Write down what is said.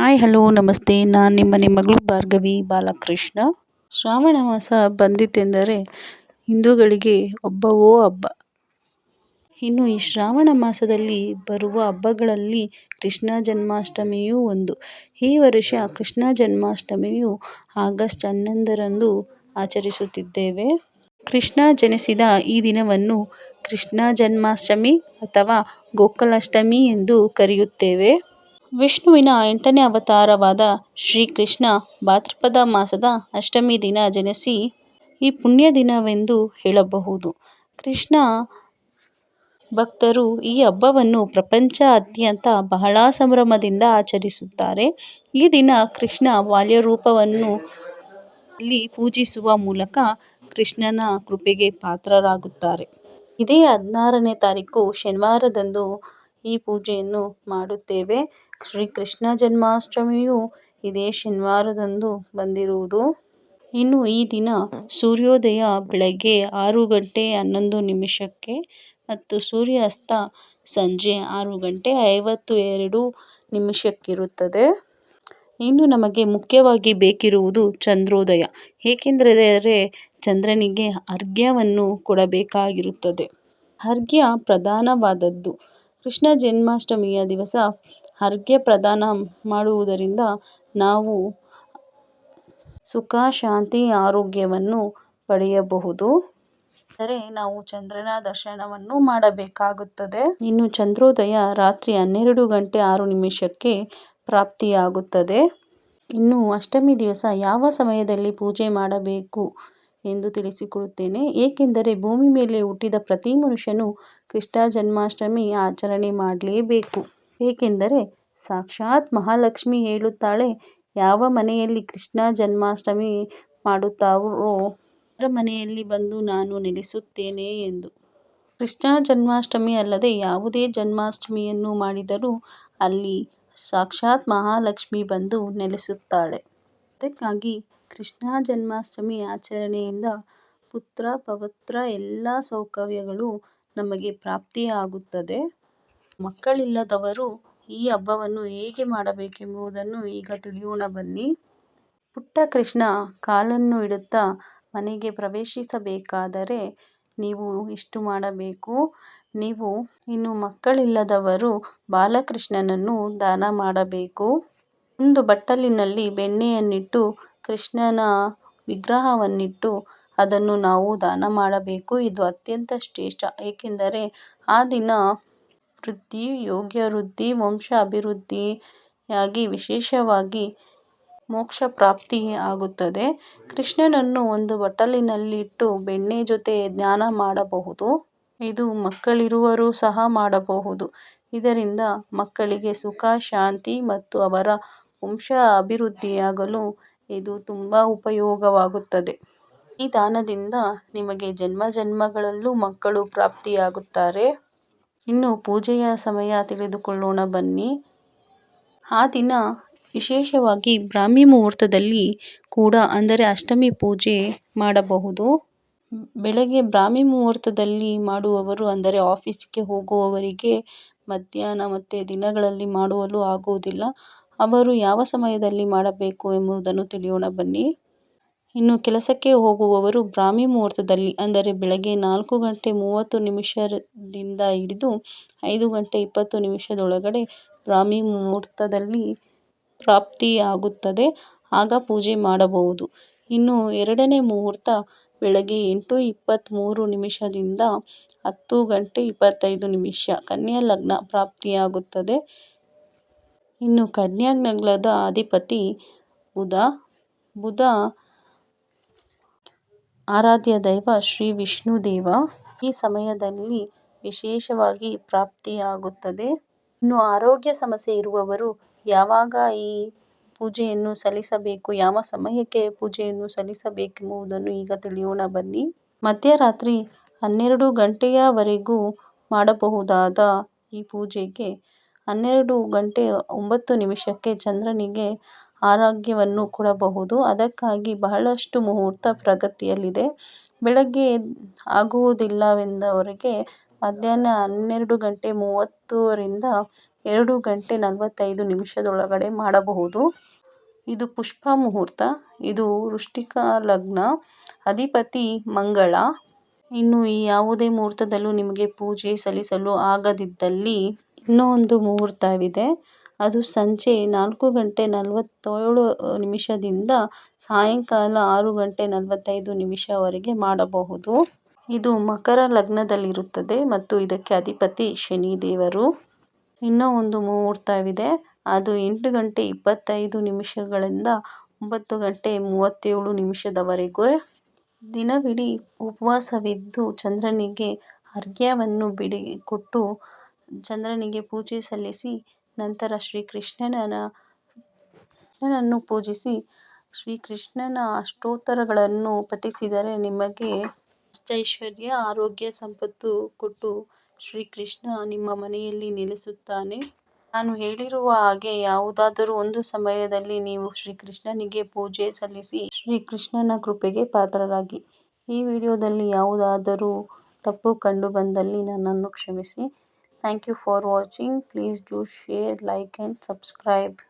Hi hello ನಮಸ್ತೆ. ನಾನು ನಿಮ್ಮ ನಿಮ್ಮ ಮಗಳು ಭಾರ್ಗವಿ ಬಾಲಕೃಷ್ಣ. ಶ್ರಾವಣ ಮಾಸ ಬಂದಿತ್ತೆಂದರೆ ಹಿಂದೂಗಳಿಗೆ ಒಬ್ಬವೋ ಹಬ್ಬ ಇನ್ನು ಈ ಶ್ರಾವಣ ಮಾಸದಲ್ಲಿ ಬರುವ ಹಬ್ಬಗಳಲ್ಲಿ ಕೃಷ್ಣ ಜನ್ಮಾಷ್ಟಮಿಯೂ ಒಂದು. ಈ ವರ್ಷ ಕೃಷ್ಣ ಜನ್ಮಾಷ್ಟಮಿಯು ಆಗಸ್ಟ್ ಹನ್ನೊಂದರಂದು ಆಚರಿಸುತ್ತಿದ್ದೇವೆ. ಕೃಷ್ಣ ಜನಿಸಿದ ಈ ದಿನವನ್ನು ಕೃಷ್ಣ ಜನ್ಮಾಷ್ಟಮಿ ಅಥವಾ ಗೋಕುಲಾಷ್ಟಮಿ ಎಂದು ಕರೆಯುತ್ತೇವೆ. ವಿಷ್ಣುವಿನ ಎಂಟನೇ ಅವತಾರವಾದ ಶ್ರೀಕೃಷ್ಣ ಭಾದ್ರಪದ ಮಾಸದ ಅಷ್ಟಮಿ ದಿನ ಜನಿಸಿ ಈ ಪುಣ್ಯ ದಿನವೆಂದು ಹೇಳಬಹುದು. ಕೃಷ್ಣ ಭಕ್ತರು ಈ ಹಬ್ಬವನ್ನು ಪ್ರಪಂಚಾದ್ಯಂತ ಬಹಳ ಸಂಭ್ರಮದಿಂದ ಆಚರಿಸುತ್ತಾರೆ. ಈ ದಿನ ಕೃಷ್ಣ ಬಾಲ್ಯರೂಪವನ್ನು ಇಲ್ಲಿ ಪೂಜಿಸುವ ಮೂಲಕ ಕೃಷ್ಣನ ಕೃಪೆಗೆ ಪಾತ್ರರಾಗುತ್ತಾರೆ. ಇದೇ ಹದಿನಾರನೇ ತಾರೀಕು ಶನಿವಾರದಂದು ಈ ಪೂಜೆಯನ್ನು ಮಾಡುತ್ತೇವೆ. ಶ್ರೀ ಕೃಷ್ಣ ಜನ್ಮಾಷ್ಟಮಿಯು ಇದೇ ಶನಿವಾರದಂದು ಬಂದಿರುವುದು. ಇನ್ನು ಈ ದಿನ ಸೂರ್ಯೋದಯ ಬೆಳಗ್ಗೆ ಆರು ಗಂಟೆ ಹನ್ನೊಂದು ನಿಮಿಷಕ್ಕೆ ಮತ್ತು ಸೂರ್ಯಾಸ್ತ ಸಂಜೆ ಆರು ಗಂಟೆ ಐವತ್ತು ಎರಡು ನಿಮಿಷಕ್ಕಿರುತ್ತದೆ. ಇನ್ನು ನಮಗೆ ಮುಖ್ಯವಾಗಿ ಬೇಕಿರುವುದು ಚಂದ್ರೋದಯ. ಏಕೆಂದರೆ ಚಂದ್ರನಿಗೆ ಅರ್ಘ್ಯವನ್ನು ಕೊಡಬೇಕಾಗಿರುತ್ತದೆ. ಅರ್ಘ್ಯ ಪ್ರಧಾನವಾದದ್ದು. ಕೃಷ್ಣ ಜನ್ಮಾಷ್ಟಮಿಯ ದಿವಸ ಅರ್ಘ್ಯ ಪ್ರದಾನ ಮಾಡುವುದರಿಂದ ನಾವು ಸುಖ, ಶಾಂತಿ, ಆರೋಗ್ಯವನ್ನು ಪಡೆಯಬಹುದು. ಆದರೆ ನಾವು ಚಂದ್ರನ ದರ್ಶನವನ್ನು ಮಾಡಬೇಕಾಗುತ್ತದೆ. ಇನ್ನು ಚಂದ್ರೋದಯ ರಾತ್ರಿ ಹನ್ನೆರಡು ಗಂಟೆ ಆರು ನಿಮಿಷಕ್ಕೆ ಪ್ರಾಪ್ತಿಯಾಗುತ್ತದೆ. ಇನ್ನು ಅಷ್ಟಮಿ ದಿವಸ ಯಾವ ಸಮಯದಲ್ಲಿ ಪೂಜೆ ಮಾಡಬೇಕು? ಎಂದು ತಿಳಿಸಿಕೊಡುತ್ತೇನೆ. ಏಕೆಂದರೆ ಭೂಮಿ ಮೇಲೆ ಹುಟ್ಟಿದ ಪ್ರತಿ ಮನುಷ್ಯನು ಕೃಷ್ಣ ಜನ್ಮಾಷ್ಟಮಿ ಆಚರಣೆ ಮಾಡಲೇಬೇಕು. ಏಕೆಂದರೆ ಸಾಕ್ಷಾತ್ ಮಹಾಲಕ್ಷ್ಮಿ ಹೇಳುತ್ತಾಳೆ, ಯಾವ ಮನೆಯಲ್ಲಿ ಕೃಷ್ಣ ಜನ್ಮಾಷ್ಟಮಿ ಮಾಡುತ್ತಾರೋ ಅವರ ಮನೆಯಲ್ಲಿ ಬಂದು ನಾನು ನೆಲೆಸುತ್ತೇನೆ ಎಂದು. ಕೃಷ್ಣ ಜನ್ಮಾಷ್ಟಮಿ ಅಲ್ಲದೆ ಯಾವುದೇ ಜನ್ಮಾಷ್ಟಮಿಯನ್ನು ಮಾಡಿದರೂ ಅಲ್ಲಿ ಸಾಕ್ಷಾತ್ ಮಹಾಲಕ್ಷ್ಮಿ ಬಂದು ನೆಲೆಸುತ್ತಾಳೆ. ಅದಕ್ಕಾಗಿ ಕೃಷ್ಣ ಜನ್ಮಾಷ್ಟಮಿ ಆಚರಣೆಯಿಂದ ಪುತ್ರ, ಪವಿತ್ರ ಎಲ್ಲ ಸೌಕರ್ಯಗಳು ನಮಗೆ ಪ್ರಾಪ್ತಿಯಾಗುತ್ತದೆ. ಮಕ್ಕಳಿಲ್ಲದವರು ಈ ಹಬ್ಬವನ್ನು ಹೇಗೆ ಮಾಡಬೇಕೆಂಬುದನ್ನು ಈಗ ತಿಳಿಯೋಣ ಬನ್ನಿ. ಪುಟ್ಟ ಕೃಷ್ಣ ಕಾಲನ್ನು ಇಡುತ್ತಾ ಮನೆಗೆ ಪ್ರವೇಶಿಸಬೇಕಾದರೆ ನೀವು ಇಷ್ಟು ಮಾಡಬೇಕು. ನೀವು ಇನ್ನು ಮಕ್ಕಳಿಲ್ಲದವರು ಬಾಲಕೃಷ್ಣನನ್ನು ದಾನ ಮಾಡಬೇಕು. ಒಂದು ಬಟ್ಟಲಿನಲ್ಲಿ ಬೆಣ್ಣೆಯನ್ನಿಟ್ಟು ಕೃಷ್ಣನ ವಿಗ್ರಹವನ್ನಿಟ್ಟು ಅದನ್ನು ನಾವು ದಾನ ಮಾಡಬೇಕು. ಇದು ಅತ್ಯಂತ ಶ್ರೇಷ್ಠ. ಏಕೆಂದರೆ ಆ ದಿನ ವೃದ್ಧಿ ಯೋಗವೃದ್ಧಿ ವಂಶ ಅಭಿವೃದ್ಧಿಯಾಗಿ ವಿಶೇಷವಾಗಿ ಮೋಕ್ಷ ಪ್ರಾಪ್ತಿ ಆಗುತ್ತದೆ. ಕೃಷ್ಣನನ್ನು ಒಂದು ಬಟ್ಟಲಿನಲ್ಲಿಟ್ಟು ಬೆಣ್ಣೆ ಜೊತೆ ಧ್ಯಾನ ಮಾಡಬಹುದು. ಇದು ಮಕ್ಕಳಿರುವರು ಸಹ ಮಾಡಬಹುದು. ಇದರಿಂದ ಮಕ್ಕಳಿಗೆ ಸುಖ, ಶಾಂತಿ ಮತ್ತು ಅವರ ವಂಶ ಅಭಿವೃದ್ಧಿಯಾಗಲು ಇದು ತುಂಬಾ ಉಪಯೋಗವಾಗುತ್ತದೆ. ಈ ದಾನದಿಂದ ನಿಮಗೆ ಜನ್ಮ ಜನ್ಮಗಳಲ್ಲೂ ಮಕ್ಕಳು ಪ್ರಾಪ್ತಿಯಾಗುತ್ತಾರೆ. ಇನ್ನು ಪೂಜೆಯ ಸಮಯ ತಿಳಿದುಕೊಳ್ಳೋಣ ಬನ್ನಿ. ಆ ದಿನ ವಿಶೇಷವಾಗಿ ಬ್ರಾಹ್ಮಿ ಮುಹೂರ್ತದಲ್ಲಿ ಕೂಡ ಅಂದರೆ ಅಷ್ಟಮಿ ಪೂಜೆ ಮಾಡಬಹುದು. ಬೆಳಗ್ಗೆ ಬ್ರಾಹ್ಮಿ ಮುಹೂರ್ತದಲ್ಲಿ ಮಾಡುವವರು ಅಂದರೆ ಆಫೀಸ್ಗೆ ಹೋಗುವವರಿಗೆ ಮಧ್ಯಾಹ್ನ ಮತ್ತು ದಿನಗಳಲ್ಲಿ ಮಾಡುವಲು ಆಗುವುದಿಲ್ಲ. ಅವರು ಯಾವ ಸಮಯದಲ್ಲಿ ಮಾಡಬೇಕು ಎಂಬುದನ್ನು ತಿಳಿಯೋಣ ಬನ್ನಿ. ಇನ್ನು ಕೆಲಸಕ್ಕೆ ಹೋಗುವವರು ಬ್ರಾಹ್ಮಿ ಮುಹೂರ್ತದಲ್ಲಿ, ಅಂದರೆ ಬೆಳಗ್ಗೆ ನಾಲ್ಕು ಗಂಟೆ ಮೂವತ್ತು ನಿಮಿಷದಿಂದ ಹಿಡಿದು ಐದು ಗಂಟೆ ಇಪ್ಪತ್ತು ನಿಮಿಷದೊಳಗಡೆ ಬ್ರಾಹ್ಮಿ ಮುಹೂರ್ತದಲ್ಲಿ ಪ್ರಾಪ್ತಿಯಾಗುತ್ತದೆ. ಆಗ ಪೂಜೆ ಮಾಡಬಹುದು. ಇನ್ನು ಎರಡನೇ ಮುಹೂರ್ತ ಬೆಳಗ್ಗೆ ಎಂಟು ಇಪ್ಪತ್ತ್ಮೂರು ನಿಮಿಷದಿಂದ ಹತ್ತು ಗಂಟೆ ಇಪ್ಪತ್ತೈದು ನಿಮಿಷ, ಕನ್ಯಾ ಲಗ್ನ ಪ್ರಾಪ್ತಿಯಾಗುತ್ತದೆ. ಇನ್ನು ಕನ್ಯಾ ಲಗ್ನದ ಅಧಿಪತಿ ಬುಧ ಬುಧ ಆರಾಧ್ಯ ದೈವ ಶ್ರೀ ವಿಷ್ಣು ದೇವ. ಈ ಸಮಯದಲ್ಲಿ ವಿಶೇಷವಾಗಿ ಪ್ರಾಪ್ತಿಯಾಗುತ್ತದೆ. ಇನ್ನು ಆರೋಗ್ಯ ಸಮಸ್ಯೆ ಇರುವವರು ಯಾವಾಗ ಈ ಪೂಜೆಯನ್ನು ಸಲ್ಲಿಸಬೇಕು, ಯಾವ ಸಮಯಕ್ಕೆ ಪೂಜೆಯನ್ನು ಸಲ್ಲಿಸಬೇಕೆಂಬುದನ್ನು ಈಗ ತಿಳಿಯೋಣ ಬನ್ನಿ. ಮಧ್ಯರಾತ್ರಿ ಹನ್ನೆರಡು ಗಂಟೆಯವರೆಗೂ ಮಾಡಬಹುದಾದ ಈ ಪೂಜೆಗೆ ಹನ್ನೆರಡು ಗಂಟೆ ಒಂಬತ್ತು ನಿಮಿಷಕ್ಕೆ ಚಂದ್ರನಿಗೆ ಆರೋಗ್ಯವನ್ನು ಕೊಡಬಹುದು. ಅದಕ್ಕಾಗಿ ಬಹಳಷ್ಟು ಮುಹೂರ್ತ ಪ್ರಗತಿಯಲ್ಲಿದೆ. ಬೆಳಗ್ಗೆ ಆಗುವುದಿಲ್ಲವೆಂದವರಿಗೆ ಮಧ್ಯಾಹ್ನ ಹನ್ನೆರಡು ಗಂಟೆ ಮೂವತ್ತರಿಂದ ಎರಡು ಗಂಟೆ ನಲವತ್ತೈದು ನಿಮಿಷದೊಳಗಡೆ ಮಾಡಬಹುದು. ಇದು ಪುಷ್ಪ ಮುಹೂರ್ತ. ಇದು ವೃಷ್ಟಿಕ ಲಗ್ನ. ಅಧಿಪತಿ ಮಂಗಳ. ಇನ್ನು ಈ ಯಾವುದೇ ಮುಹೂರ್ತದಲ್ಲೂ ನಿಮಗೆ ಪೂಜೆ ಸಲ್ಲಿಸಲು ಆಗದಿದ್ದಲ್ಲಿ ಇನ್ನೂ ಒಂದು ಮುಹೂರ್ತವಿದೆ. ಅದು ಸಂಜೆ ನಾಲ್ಕು ಗಂಟೆ ನಲವತ್ತೇಳು ನಿಮಿಷದಿಂದ ಸಾಯಂಕಾಲ ಆರು ಗಂಟೆ ನಲವತ್ತೈದು ನಿಮಿಷವರೆಗೆ ಮಾಡಬಹುದು. ಇದು ಮಕರ ಲಗ್ನದಲ್ಲಿರುತ್ತದೆ ಮತ್ತು ಇದಕ್ಕೆ ಅಧಿಪತಿ ಶನಿ ದೇವರು ಇನ್ನೂ ಒಂದು ಮುಹೂರ್ತವಿದೆ. ಅದು ಎಂಟು ಗಂಟೆ ಇಪ್ಪತ್ತೈದು ನಿಮಿಷಗಳಿಂದ ಒಂಬತ್ತು ಗಂಟೆ ಮೂವತ್ತೇಳು ನಿಮಿಷದವರೆಗೆ. ದಿನವಿಡೀ ಉಪವಾಸವಿದ್ದು ಚಂದ್ರನಿಗೆ ಅರ್ಘ್ಯವನ್ನು ಕೊಟ್ಟು ಚಂದ್ರನಿಗೆ ಪೂಜೆ ಸಲ್ಲಿಸಿ ನಂತರ ಶ್ರೀಕೃಷ್ಣನನ್ನು ಪೂಜಿಸಿ ಶ್ರೀಕೃಷ್ಣನ ಅಷ್ಟೋತ್ತರಗಳನ್ನು ಪಠಿಸಿದರೆ ನಿಮಗೆ ಐಶ್ವರ್ಯ ಆರೋಗ್ಯ, ಸಂಪತ್ತು ಕೊಟ್ಟು ಶ್ರೀಕೃಷ್ಣ ನಿಮ್ಮ ಮನೆಯಲ್ಲಿ ನೆಲೆಸುತ್ತಾನೆ. ನಾನು ಹೇಳಿರುವ ಹಾಗೆ ಯಾವುದಾದರೂ ಒಂದು ಸಮಯದಲ್ಲಿ ನೀವು ಶ್ರೀಕೃಷ್ಣನಿಗೆ ಪೂಜೆ ಸಲ್ಲಿಸಿ ಶ್ರೀಕೃಷ್ಣನ ಕೃಪೆಗೆ ಪಾತ್ರರಾಗಿ. ಈ ವಿಡಿಯೋದಲ್ಲಿ ಯಾವುದಾದರೂ ತಪ್ಪು ಕಂಡು ಬಂದಲ್ಲಿ ನನ್ನನ್ನು ಕ್ಷಮಿಸಿ. Thank you for watching. Please do share, like and subscribe.